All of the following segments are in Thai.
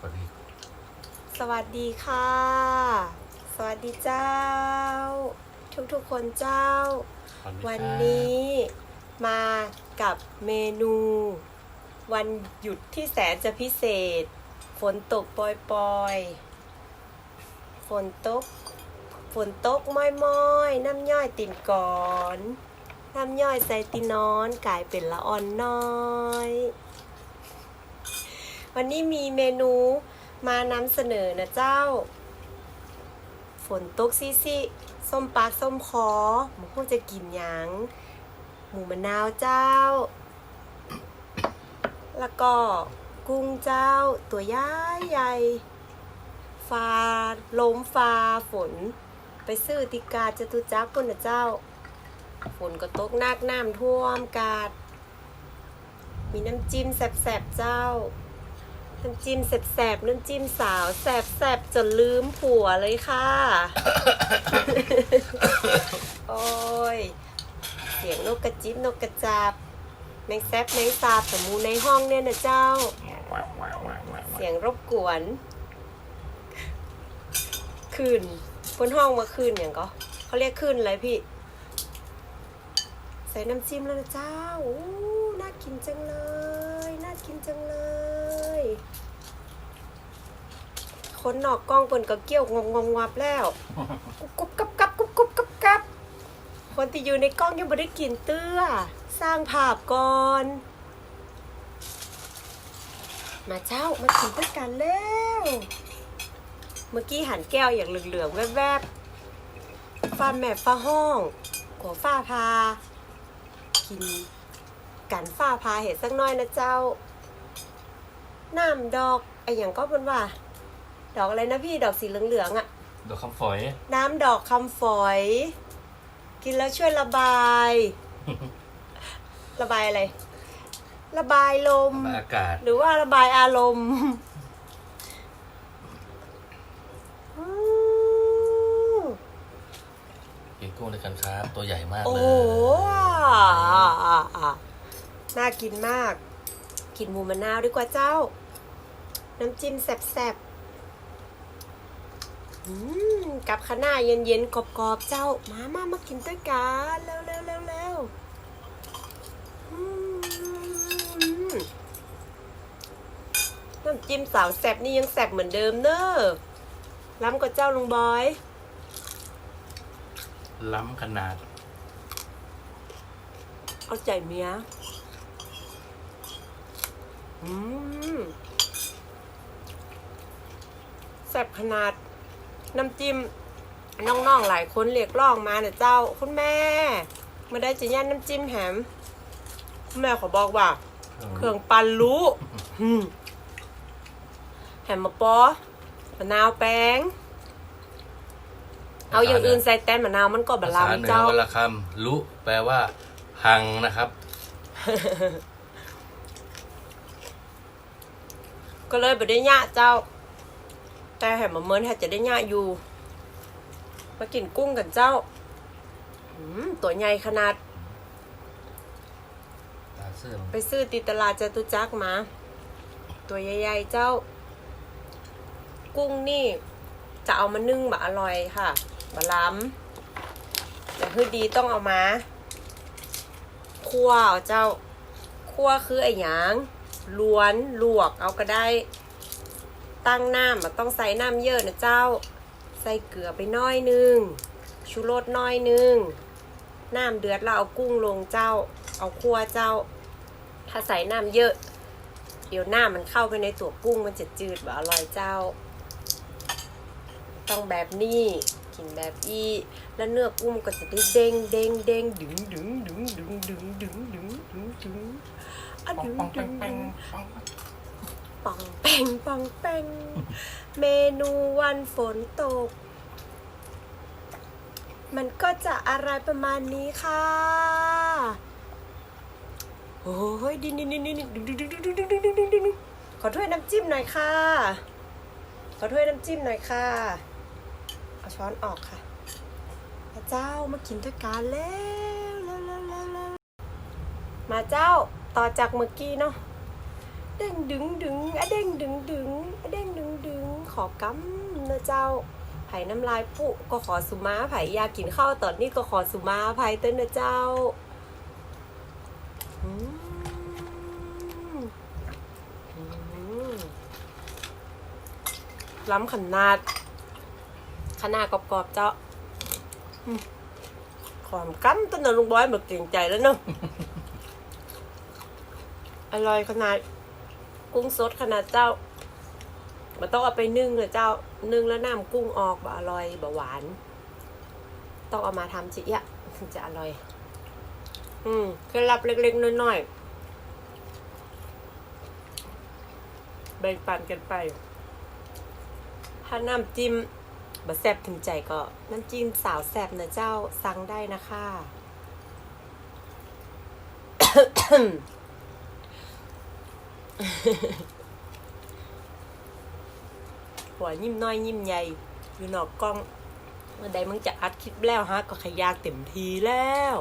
พอดีสวัสดีค่ะ สวัสดีเจ้า ทุกๆคนเจ้าสวัสดีวันครับนี้มากับเมนู วันหยุดที่แสนจะพิเศษ ฝนตกปล่อยๆ ฝนตก ฝนตกม้อยๆ น้ำย่อยติ่นก่อน น้ำย่อยใส่ตินอนกลายเป็นละอ่อนน้อย วันนี้มีเมนูมานำเสนอนะเจ้า ฝนตกซิซิส้มปากส้มคอหมูพูจะกินหยังหมูมะนาวเจ้า แล้วก็กุ้งเจ้าตัวย้ายใหญ่ฟ้าลมฟ้าฝน ไปซื้อติกาจตุจักรปุ่นนะเจ้า ฝนก็ตกนักน้ำท่วมกาด มีน้ำจิ้มแสบๆเจ้า น้ำจิ้มแสบๆน้ำจิ้มสาวแสบๆจนลืมผัวเลยค่ะ โอ้ย เสียงนกกระจิบนกกระจาบแมงแซบแมงสาบแต่มูในห้องเนี่ยนะเจ้า เสียงรบกวน คืนบนห้องมาคืนอย่างก็เขาเรียกคืนอะไรพี่ ใส่น้ำจิ้มแล้วนะเจ้า อู้น่ากินจังเลยน่ากินจังเลยคนนอกกล้องเปินก็เกี่ยวงงงวับแล้วกุบกับกับกุบกุบกับกับคนที่อยู่ในกล้องยังไม่ได้กินเตื้อ สร้างภาพก่อน มาเจ้ามากินด้วยกันแล้วเมื่อกี้หันแก้วอย่างเหลืองๆแวบๆฟ้าแม่ฟ้าห้องกัวฟ้าพา กิน กันฟ้าพาเห็ดสักหน้อยนะเจ้าน้ำดอกไออย่างก็เป็นว่า ดอกอะไรนะพี่ดอกสีเหลืองๆอะดอกคำฝอย น้ำดอกคำฝอย กินแล้วช่วยระบาย ระบายอะไร ระบายลม อากาศ หรือว่าระบายอารมณ์อืมกินกุ้งด้วยกันครับ ตัวใหญ่มากโอ้เลโหย น่ากินมาก กินหมูมะนาวดีกว่าเจ้า น้ำจิ้มแซ่บๆอืมกับขนาเย็นๆกรอบๆเจ้า มามามากินด้วยกันเร็วเร็วเร็วเร็วอืมน้ำจิ้มสาวแซ่บนี่ยังแซ่บเหมือนเดิมเนอะล้ำกว่าเจ้าลุงบอย ล้ำขนาด เอาใจเมียอืม แซ่บขนาด น้ำจิ้มน้องๆหลายคนเรียกร้องมาเนี่ยเจ้า คุณแม่มาได้จะย่านน้ำจิ้มแหม คุณแม่ขอบอกว่า เครื่องปั่นรู้อืมแหมมาปอมะนาวแป้ง เอาอย่างอื่นใส่แตนมะนาวมันก็บะภาษาเหลำนือเจ้าวลคำลุแปลว่า หังนะครับ ก็เลยไปได้ยะเจ้า แต่แหมมาเมินแฮจะได้ยะอยู่ มากินกุ้งกันเจ้าอืมตัวใหญ่ขนาดตาเสื้อไปซื้อติดตลาดจตุจักรมา ตัวใหญ่ๆเจ้า กุ้งนี่ จะเอามานึ่งแบบอร่อยค่ะบะล้ำแต่คือดีต้องเอามาคั่วเอาเจ้าคั่วคือไอ้หยาง ล้วนลวกเอาก็ได้ ตั้งน้ำมันต้องใส่น้ำเยอะนะเจ้า ใส่เกลือไปน้อยนึง ชูรสน้อยนึง น้ำเดือดเราเอากุ้งลงเจ้า เอาคั่วเจ้า ถ้าใส่น้ำเยอะ เดี๋ยวน้ำมันเข้าไปในตัวกุ้งมันจะจืดแบบอร่อยเจ้า ต้องแบบนี้กินแบบอีแล้วเนื้อกุ้งก็จะได้เด้งเด้งเด้งดึงดึงดึงดึงดึงดึงดึงดึงดึง อะดึงดึงดึงปังแปงปังแปงเมนูวันฝนตก มันก็จะอะไรประมาณนี้ค่ะ โอ้ยดินดินดินดินดินดึงดึงดึงดึงดึงดึงดึงดึงดึงขอถ้วยน้ำจิ้มหน่อยค่ะ ขอถ้วยน้ำจิ้มหน่อยค่ะ เอาช้อนออกค่ะพระเจ้ามากินด้วยกันแล้วแล้วแล้วแล้วมาเจ้า ต่อจากเมื่อกี้เนาะเด้งดึงดึงอะเด้งดึงดึงอะเด้งดึงดึงขอกำนะเจ้าไผ่น้ำลายปุก็ขอสุมาไผ่ยากินข้าวตอนนี้ก็ขอสุมาไผ่เต้นนะเจ้าล้ำขนาด ขนาดกรอบๆเจ้าอืมความกั้มต้นนะลุงบอยแบบเก่งใจแล้วเนาะ อร่อยขนาดกุ้งสดขนาดเจ้ามันต้องเอาไปนึ่งเลยเจ้า นึ่งแล้วน้ำกุ้งออกบ่อร่อยบ่หวาน ต้องเอามาทำจิอะถึงจะอร่อย อืมเคล็ดลับเล็กๆน้อยๆแบ่งปันกันไป ถ้าน้ำจิ้มบะแซบถึงใจก็น้ำจิ้มสาวแซบนะเจ้าสั่งได้นะคะ หัวยิ้มน้อยยิ้มใหญ่อยู่นอกกล้อง เมื่อใดมึงจะอัดคลิปแล้วฮะ ก็ขยากเต็มทีแล้ว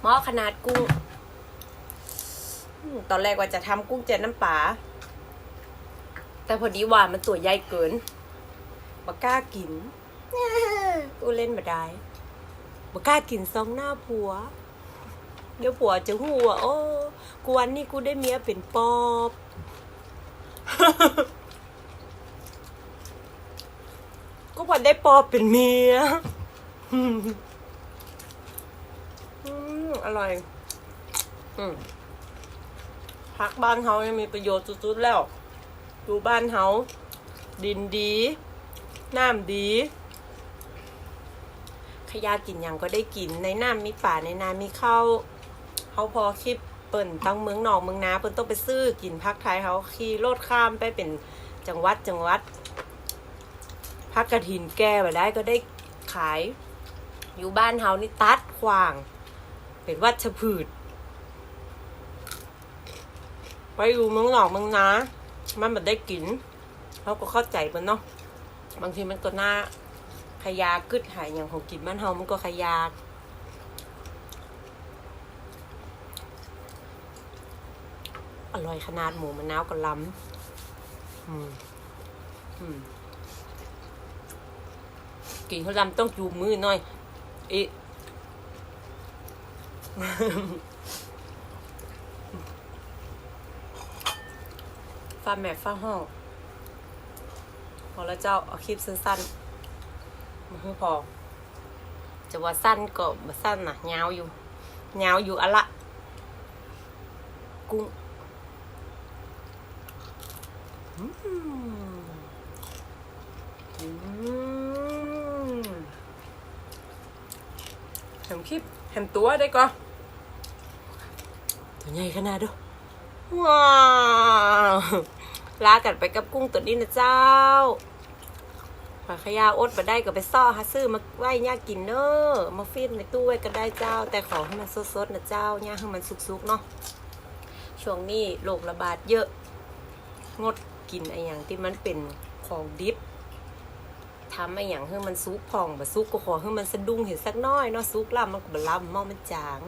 หม้อขนาดกุ้ง ตอนแรกว่าจะทำกุ้งเจ็ดน้ำปลาแต่พอดีว่ามันตัวใหญ่เกินบกล้ากิน กูเล่นมาได้บกล้ากินซองหน้าผัว เดี๋ยวผัวจะหัวโอ้กูวันนี้กูได้เมียเป็นปอบก็พอได้ปอบเป็นเมียอร่อยพักบ้านเฮายังมีประโยชน์สุดๆแล้ว ดูบ้านเฮาดินดี น้ำดี ขยะกินหยังก็ได้กิน ในน้ำมีป่าในนามีข้าว เขาพอคลิปเปิ่นตั้งเมืองนอกเมืองนาเปิ่นต้องไปซื้อกินพักไทยเขาขี่รถข้ามไปเป็นจังหวัดจังหวัดพักกระถินแก้ไปได้ก็ได้ขาย อยู่บ้านเฮานี่ตัดขวาง เป็นวัชพืชไปอยู่เมืองนอกเมืองนา มันแบบได้กินเขาก็เข้าใจมันเนาะบางทีมันก็น่าขยากึดหายอย่างของกินบ้านเฮามันก็ขยาก อร่อยขนาดหมูมะนาวกับล้ำอืมอืมกินข้าวดำต้องจูบมือหน่อยอีฟ้าแม่ฟ้าห้องพอแล้วเจ้าเอาคลิปสั้นๆมาให้พอ จะว่าสั้นก็บ่สั้นนะยาวอยู่ยาวอยู่อะละกุ้งอืมอืม แฮมคลิปแฮมตัวได้ก็ตัวใหญ่ขนาดด้วยว้าว ลากันไปกับกุ้งตัวนี้นะเจ้าฝาขยาอดมาได้ก็ไปซ่อฮะซื้อมาไว้ย่ากินเนอมาฟีดในตู้ไว้ก็ได้เจ้า แต่ขอให้มันสดๆนะเจ้าย่าให้มันสุกๆเนาะช่วงนี้โรคระบาดเยอะ งด กินไออย่างที่มันเป็นของดิบทำไออย่างให้มันซุกพองบะซุกก็ขอให้มันสะดุ้งเห็นสักน้อยเนาะซุกลาบมันก็บะลำเมามันจาง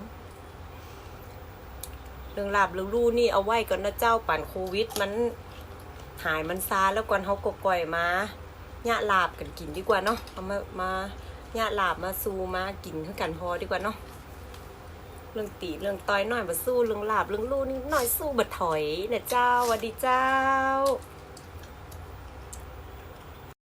เรื่องลาบเรื่องลู่นี่เอาไว้ก่อนนะเจ้าปั่นโควิด มันหายมันซาแล้วก่อนเขาก็ก่อยมาญาลาบกันกินดีกว่าเนาะเอามามาญาลาบมาซูมากินให้กันพอดีกว่าเนาะเรื่องตีเรื่องต่อยหน่อยมาสู้เรื่องลาบเรื่องลู่นี่หน่อยสู้บัดถอยเนี่ยเจ้าหวัสดีเจ้า